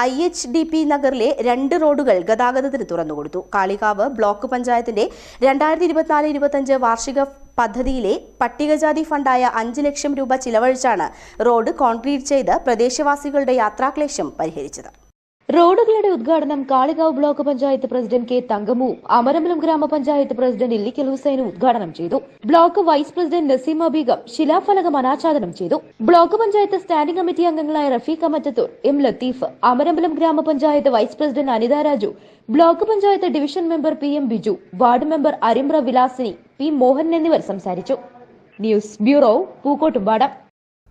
I H D P നഗറിലെ രണ്ട് റോഡുകൾ ഗതാഗതത്തിന് തുറന്നുകൊടുത്തു. കാളികാവ് ബ്ലോക്ക് പഞ്ചായത്തിന്റെ രണ്ടായിരത്തി ഇരുപത്തിനാല് ഇരുപത്തഞ്ച് വാർഷിക പദ്ധതിയിലെ പട്ടികജാതി ഫണ്ടായ അഞ്ച് ലക്ഷം രൂപ ചിലവഴിച്ചാണ് റോഡ് കോൺക്രീറ്റ് ചെയ്ത് പ്രദേശവാസികളുടെ യാത്രാക്ലേശം പരിഹരിച്ചത്. റോഡുകളുടെ ഉദ്ഘാടനം Kalikavu block panchayat president K Thankamu Amarambalam grama panchayat president Illikkal ഹുസൈനും ഉദ്ഘാടനം ചെയ്തു. Block vice president Naseema Beegum ശിലാഫലകം അനാച്ഛാദനം ചെയ്തു. ബ്ലോക്ക് പഞ്ചായത്ത് സ്റ്റാൻഡിംഗ് കമ്മിറ്റി അംഗങ്ങളായ Rafeeq Amattathur M Latheef Amarambalam grama panchayat vice president Anitha Raju block panchayat division member P M Biju ward member Arimra Vilasini P Mohan എന്നിവർ സംസാരിച്ചു. News bureau Pookkottumpadam.